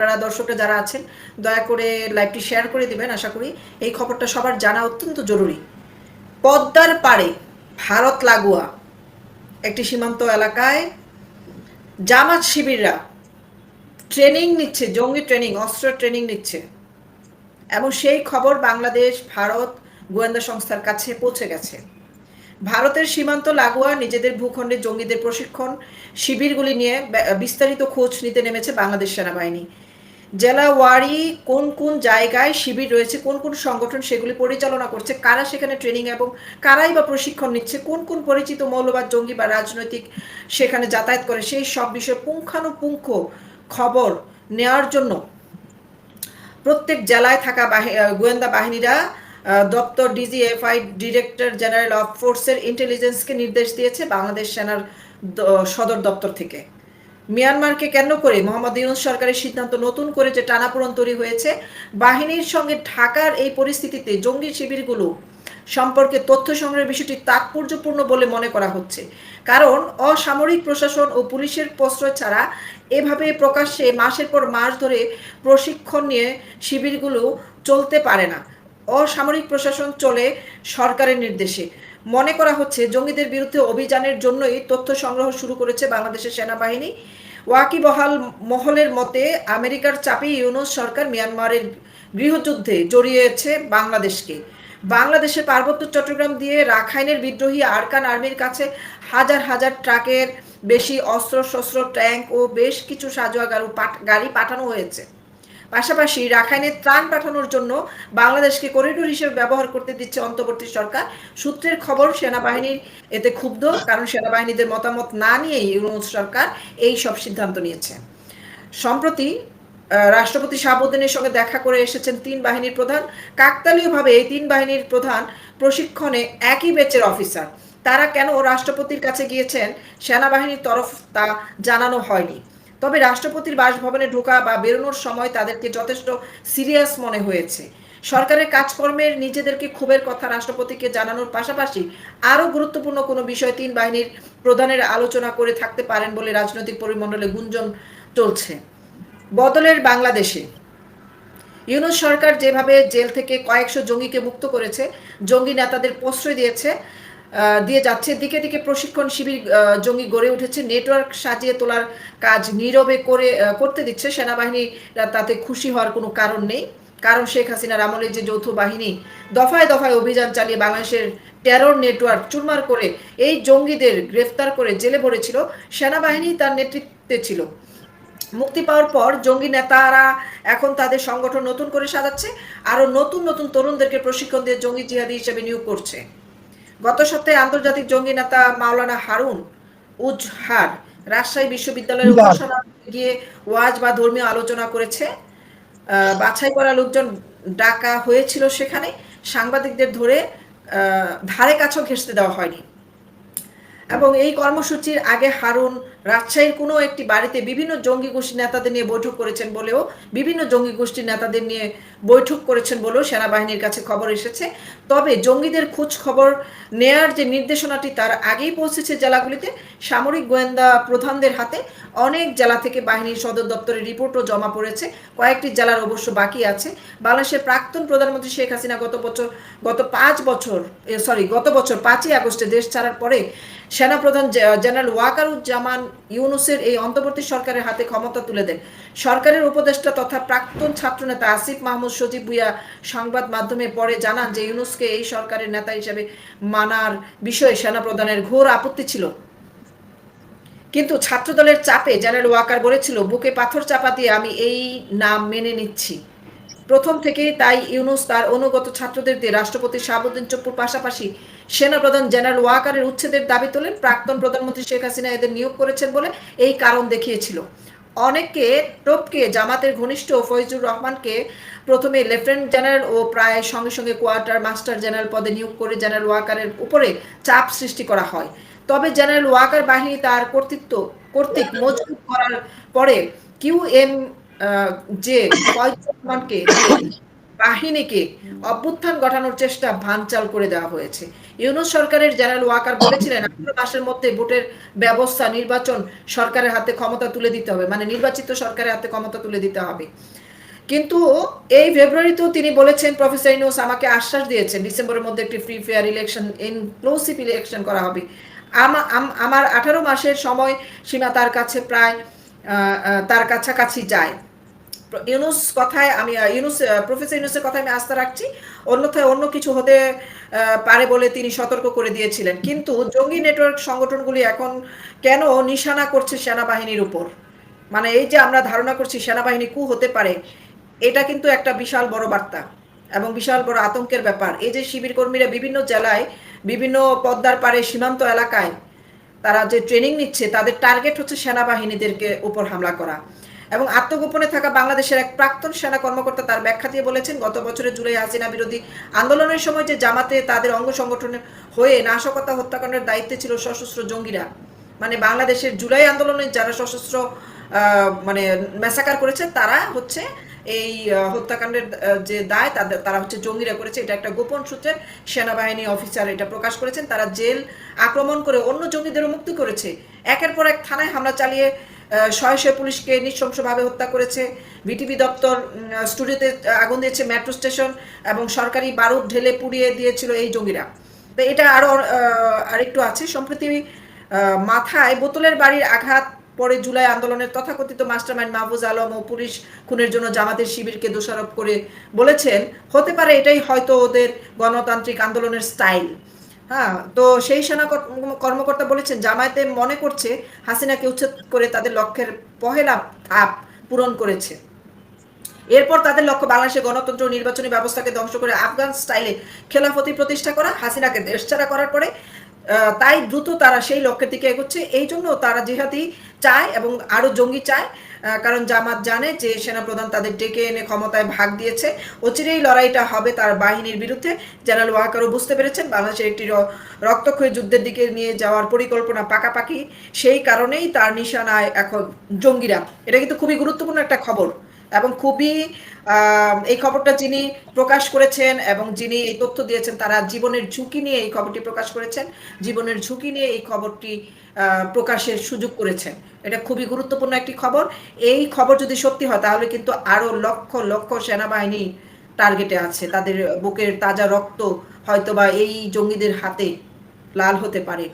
আপনারা দর্শকরা যারা আছেন, দয়া করে লাইভটি শেয়ার করে দিবেন, আশা করি এই খবরটা সবার জানা অত্যন্ত জরুরি। পদ্মার পাড়ে ভারত লাগোয়া একটি সীমান্ত এলাকায় জামাত শিবিররা ট্রেনিং নিচ্ছে, জঙ্গি ট্রেনিং, অস্ত্র ট্রেনিং নিচ্ছে। এবং সেই খবর বাংলাদেশ, ভারত গোয়েন্দা সংস্থার কাছে পৌঁছে গেছে। ভারতের সীমান্ত লাগোয়া নিজেদের ভূখণ্ডে জঙ্গিদের প্রশিক্ষণ শিবিরগুলি নিয়ে বিস্তারিত খোঁজ নিতে নেমেছে বাংলাদেশ সেনাবাহিনী। জেলা ওয়ারি কোন কোন জায়গায় শিবির রয়েছে, কোন কোন সংগঠন সেগুলি পরিচালনা করছে, কারা সেখানে ট্রেনিং এবং কারাই বা প্রশিক্ষণ নিচ্ছে, কোন কোন পরিচিত মৌলবাদ, জঙ্গি বা রাজনৈতিক সেখানে যাতায়াত করে, সেই সব বিষয়ে পুঙ্খানুপুঙ্খ খবর নেওয়ার জন্য প্রত্যেক জেলায় থাকা গোয়েন্দা বাহিনীরা দপ্তর ডিজিএফআই ডিরেক্টর জেনারেল অফ ফোর্সের ইন্টেলিজেন্সকে নির্দেশ দিয়েছে বাংলাদেশ সেনার সদর দপ্তর থেকে। মিয়ানমারকে কেন্দ্র করে মোহাম্মদ ইউনুস সরকারের সিদ্ধান্ত নতুন করে যে টানাপোড়ন তৈরি হয়েছে, বাহিনীর সঙ্গে ঢাকার এই পরিস্থিতিতে জঙ্গি শিবিরগুলো সম্পর্কে তথ্য সংগ্রহের বিষয়টি তাৎপর্যপূর্ণ বলে মনে করা হচ্ছে। কারণ, অসামরিক প্রশাসন ও পুলিশের প্রশ্রয় ছাড়া এভাবে প্রকাশ্যে মাসের পর মাস ধরে প্রশিক্ষণ নিয়ে শিবিরগুলো চলতে পারে না। অসামরিক প্রশাসন চলে সরকারের নির্দেশে। মনে করা হচ্ছে জঙ্গিদের বিরুদ্ধে অভিযানের জন্যই তথ্য সংগ্রহ শুরু করেছে বাংলাদেশের সেনাবাহিনী। ওয়াকিবহাল মহলের মতে, আমেরিকার চাপে ইউনুস সরকার মিয়ানমারের গৃহযুদ্ধে জড়িয়েছে বাংলাদেশকে। বাংলাদেশের পার্বত্য চট্টগ্রাম দিয়ে রাখাইনের বিদ্রোহী আরকান আর্মির কাছে হাজার হাজার ট্রাকের বেশি অস্ত্র শস্ত্র ট্যাঙ্ক ও বেশ কিছু সাজোয়া গাড়ি পাঠানো হয়েছে। পাশাপাশি রাখাইনে ত্রাণ পাঠানোর জন্য বাংলাদেশকে করিডোর হিসেবে ব্যবহার করতে দিচ্ছে অন্তর্বর্তী সরকার। সূত্রের খবর, সেনাবাহিনীর এতে ক্ষুব্ধ, কারণ সেনাবাহিনীদের মতামত না নিয়েই ইউনুস সরকার এই সব সিদ্ধান্ত নিয়েছে। সম্প্রতি রাষ্ট্রপতি শাহাবুদ্দিনের সঙ্গে দেখা করে এসেছেন তিন বাহিনীর প্রধান। কাকতালীয়ভাবে এই তিন বাহিনীর প্রধান প্রশিক্ষণে একই বেচের অফিসার তারা কেন রাষ্ট্রপতির কাছে গিয়েছেন? সেনাবাহিনীর তরফ তা জানানো হয়নি। তবে রাষ্ট্রপতির বাসভবনে ঢোকা বা বেরোনোর সময় তাদেরকে যথেষ্ট সিরিয়াস মনে হয়েছে। সরকারের কাজকর্মের নিজেদেরকে ক্ষোভের কথা রাষ্ট্রপতিকে জানানোর পাশাপাশি আরও গুরুত্বপূর্ণ কোনো বিষয় তিন বাহিনীর প্রধানের আলোচনা করে থাকতে পারেন বলে রাজনৈতিক পরিমণ্ডলে গুঞ্জন চলছে। বদলের বাংলাদেশে। ইউনুস সরকার যেভাবে জেল থেকে কয়েকশো জঙ্গিকে মুক্ত করেছে, জঙ্গি নেতাদের প্রশ্রয় দিয়েছে দিয়ে যাচ্ছে। দিকে দিকে প্রশিক্ষণ শিবির জঙ্গি গড়ে উঠেছে। নেটওয়ার্ক সাজিয়ে তোলার কাজ নীরবে করে করতে দিচ্ছে। সেনাবাহিনীরা তাতে খুশি হওয়ার কোনো কারণ নেই। কারণ শেখ হাসিনার আমলের যে যৌথ বাহিনী দফায় দফায় অভিযান চালিয়ে বাংলাদেশের টেরর নেটওয়ার্ক চুরমার করে এই জঙ্গিদের গ্রেফতার করে জেলে ভরেছিল। সেনাবাহিনী তার নেতৃত্বে ছিল। মুক্তি পাওয়ার পর জঙ্গি নেতারা এখন তাদের সংগঠন নতুন করে সাজাচ্ছে। আরও নতুন নতুন তরুণদেরকে প্রশিক্ষণ দিয়ে জঙ্গি জিহাদি হিসেবে নিয়োগ করছে। গত সপ্তাহে আন্তর্জাতিক জঙ্গি নেতা মাওলানা হারুন উজহার রাজশাহী বিশ্ববিদ্যালয়ের উপাসনা গিয়ে ওয়াজ বা ধর্মীয় আলোচনা করেছে। বাছাই করা লোকজন ডাকা হয়েছিল সেখানে। সাংবাদিকদের ধরে ধারে কাছেও ঘেসতে দেওয়া হয়নি। এবং এই কর্মসূচির আগে হারুন রাজশাহীর কোনো একটি বাড়িতে বিভিন্ন জঙ্গি গোষ্ঠী নেতাদের নিয়ে বৈঠক করেছেন বলেও, বিভিন্ন জঙ্গি গোষ্ঠীর নেতাদের নিয়ে বৈঠক করেছেন বলেও সেনাবাহিনীর কাছে খবর এসেছে। তবে জঙ্গিদের খোঁজ খবর নেয়ার যে নির্দেশনাটি, তার আগেই পৌঁছেছে জেলাগুলিতে। সামরিক গোয়েন্দা প্রধানদের হাতে অনেক জেলা থেকে বাহিনীর সদর দপ্তরের রিপোর্টও জমা পড়েছে। কয়েকটি জেলার অবশ্য বাকি আছে। বাংলাদেশের প্রাক্তন প্রধানমন্ত্রী শেখ হাসিনা গত বছর, গত পাঁচ বছর সরি গত বছর পাঁচই আগস্টে দেশ ছাড়ার পরে সেনাপ্রধান জেনারেল ওয়াকারুজ্জামান ইউনুসের এই অন্তর্বর্তী সরকারের হাতে ক্ষমতা তুলে দেন। সরকারের উপদেষ্টা তথা প্রাক্তন ছাত্রনেতা আসিফ মাহমুদ, সজিব ভুইয়া সংবাদ মাধ্যমে পরে জানান যে ইউনুসকে এই সরকারের নেতা হিসেবে মানার বিষয়ে সেনাপ্রধানের ঘোর আপত্তি ছিল। কিন্তু ছাত্রদলের চাপে জেনারেল ওয়াকার বলেছিল, বুকে পাথর চাপা দিয়ে আমি এই নাম মেনে নিচ্ছি। প্রথম থেকেই তাই ইউনুস তার অনুগত ছাত্রদের দিয়ে রাষ্ট্রপতি শাহাবুদ্দিন চপ্পুর পাশাপাশি সেনাপ্রধান জেনারেল ওয়াকারের উচ্ছেদের দাবি তোলেন। প্রাক্তন প্রধানমন্ত্রী শেখ হাসিনা এদের নিয়োগ করেছেন বলে এই কারণ দেখিয়েছিল। অনেককে টপকে জামাতের ঘনিষ্ঠ ফৈজুর রহমানকে প্রথমে লেফটেন্যান্ট জেনারেল ও প্রায় সঙ্গে সঙ্গে কোয়ার্টার মাস্টার জেনারেল পদে নিয়োগ করে জেনারেল ওয়াকারের উপরে চাপ সৃষ্টি করা হয়। তবে জেনারেল ওয়াকার বাহিনী তার কর্তৃত্ব, কর্তৃক মজবুত করার পরে কিউ এম যে রহমানকে, বাহিনীকে অভ্যুত্থান ঘটানোর চেষ্টা ভানচাল করে দেওয়া হয়েছে। ইউনুস সরকারের জেনারেল ওয়াকার বলেছিলেন, আঠারো মাসের মধ্যে ভোটের ব্যবস্থা নির্বাচন সরকারের হাতে ক্ষমতা তুলে দিতে হবে মানে নির্বাচিত সরকারের হাতে ক্ষমতা তুলে দিতে হবে। কিন্তু এই ফেব্রুয়ারিতেও তিনি বলেছেন, প্রফেসর ইউনুস আমাকে আশ্বাস দিয়েছেন, ডিসেম্বরের মধ্যে একটি free fair election inclusive election করা হবে। আমার আঠারো মাসের সময় সীমা তার কাছে প্রায় তার কাছাকাছি যায়। ইউনুস কথায় আমি ইউনুস প্রফেসর ইউনুসের কথায় আমি আস্থা রাখছি। অন্যথায় অন্য কিছু হতে পারে বলে তিনি সতর্ক করে দিয়েছিলেন। কিন্তু জঙ্গি নেটওয়ার্ক সংগঠনগুলি এখন কেন নিশানা করছে সেনাবাহিনীর উপর? মানে এই যে আমরা ধারণা করছি সেনাবাহিনী কু হতে পারে, এটা কিন্তু একটা বিশাল বড় বার্তা এবং বিশাল বড় আতঙ্কের ব্যাপার। এই যে শিবির কর্মীরা বিভিন্ন জেলায় বিভিন্ন পদ্মার পারে সীমান্ত এলাকায় তারা যে ট্রেনিং নিচ্ছে, তাদের টার্গেট হচ্ছে সেনাবাহিনীদেরকে উপর হামলা করা। এবং আত্মগোপনে থাকা বাংলাদেশের এক প্রাক্তন সেনা কর্মকর্তা তার ব্যাখ্যা দিয়ে বলেছেন, গত বছরের জুলাই হাসিনা বিরোধী আন্দোলনের সময় যে জামাতে তাদের অঙ্গ সংগঠনের হয়ে নাশকতা হত্যাকাণ্ডের দায়িত্বে ছিল সশস্ত্র জঙ্গিরা। মানে বাংলাদেশের জুলাই আন্দোলনে যারা সশস্ত্র মানে মেসাকার করেছে, তারা হচ্ছে এই হত্যাকাণ্ডের যে দায়, তাদের, তারা হচ্ছে জঙ্গিরা করেছে। এটা একটা গোপন সূত্রের সেনাবাহিনী অফিসার এটা প্রকাশ করেছেন। তারা জেল আক্রমণ করে অন্য জঙ্গিদেরও মুক্তি করেছে। একের পর এক থানায় হামলা চালিয়ে শয়ে শয়ে পুলিশকে নৃশংসভাবে হত্যা করেছে। বিটিভি দপ্তর স্টুডিওতে আগুন দিয়েছে মেট্রো স্টেশন এবং সরকারি বারুদ ঢেলে পুড়িয়ে দিয়েছিল এই জঙ্গিরা। তো এটা আরও আরেকটু আছে। সম্প্রতি মাথায়, বোতলের বাড়ির আঘাত পরে জুলাই আন্দোলনের তথাকথিত মাস্টারমাইন্ড মাহফুজ আলম ও পুলিশ খুনের জন্য জামাতের শিবিরকে দোষারোপ করে বলেছেন। হতে পারে এটাই হয়তো ওদের গণতান্ত্রিক আন্দোলনের স্টাইল। হ্যাঁ তো সেই সেনা কর্মকর্তা বলেছেন, জামায়াতে মনে করছে হাসিনাকে উচ্ছেদ করে তাদের লক্ষ্যের পহেলা ধাপ পূরণ করেছে। এরপর তাদের লক্ষ্য বাংলাদেশের গণতন্ত্র নির্বাচনী ব্যবস্থাকে ধ্বংস করে আফগান স্টাইলে খেলাফতি প্রতিষ্ঠা করা, হাসিনাকে দেশ ছাড়া করার পরে তাই দ্রুত তারা সেই লক্ষ্যের দিকে এগোচ্ছে। এই জন্য তারা জিহাদি চায় এবং আরও জঙ্গি চায় কারণ জামাত জানে যে সেনাপ্রধান তাদের ডেকে এনে ক্ষমতায় ভাগ দিয়েছে। অচিরেই লড়াইটা হবে তার বাহিনীর বিরুদ্ধে। জেনারেল ওয়াকারও বুঝতে পেরেছেন বাংলাদেশের একটি রক্তক্ষয়ী যুদ্ধের দিকে নিয়ে যাওয়ার পরিকল্পনা পাকাপাকি। সেই কারণেই তার নিশানায় এখন জঙ্গিরা। এটা কিন্তু খুবই গুরুত্বপূর্ণ একটা খবর। এবং খুবই এই খবরটা যিনি প্রকাশ করেছেন এবং যিনি এই তথ্য দিয়েছেন, তারা জীবনের ঝুঁকি নিয়ে এই খবরটি প্রকাশ করেছেন। জীবনের ঝুঁকি নিয়ে এই খবরটি প্রকাশের সুযোগ করেছেন। এটা খুবই গুরুত্বপূর্ণ একটি খবর। এই খবর যদি সত্যি হয়, তাহলে কিন্তু আরও লক্ষ লক্ষ সেনাবাহিনী টার্গেটে আছে। তাদের বুকের তাজা রক্ত হয়তোবা এই জঙ্গিদের হাতে লাল হতে পারে।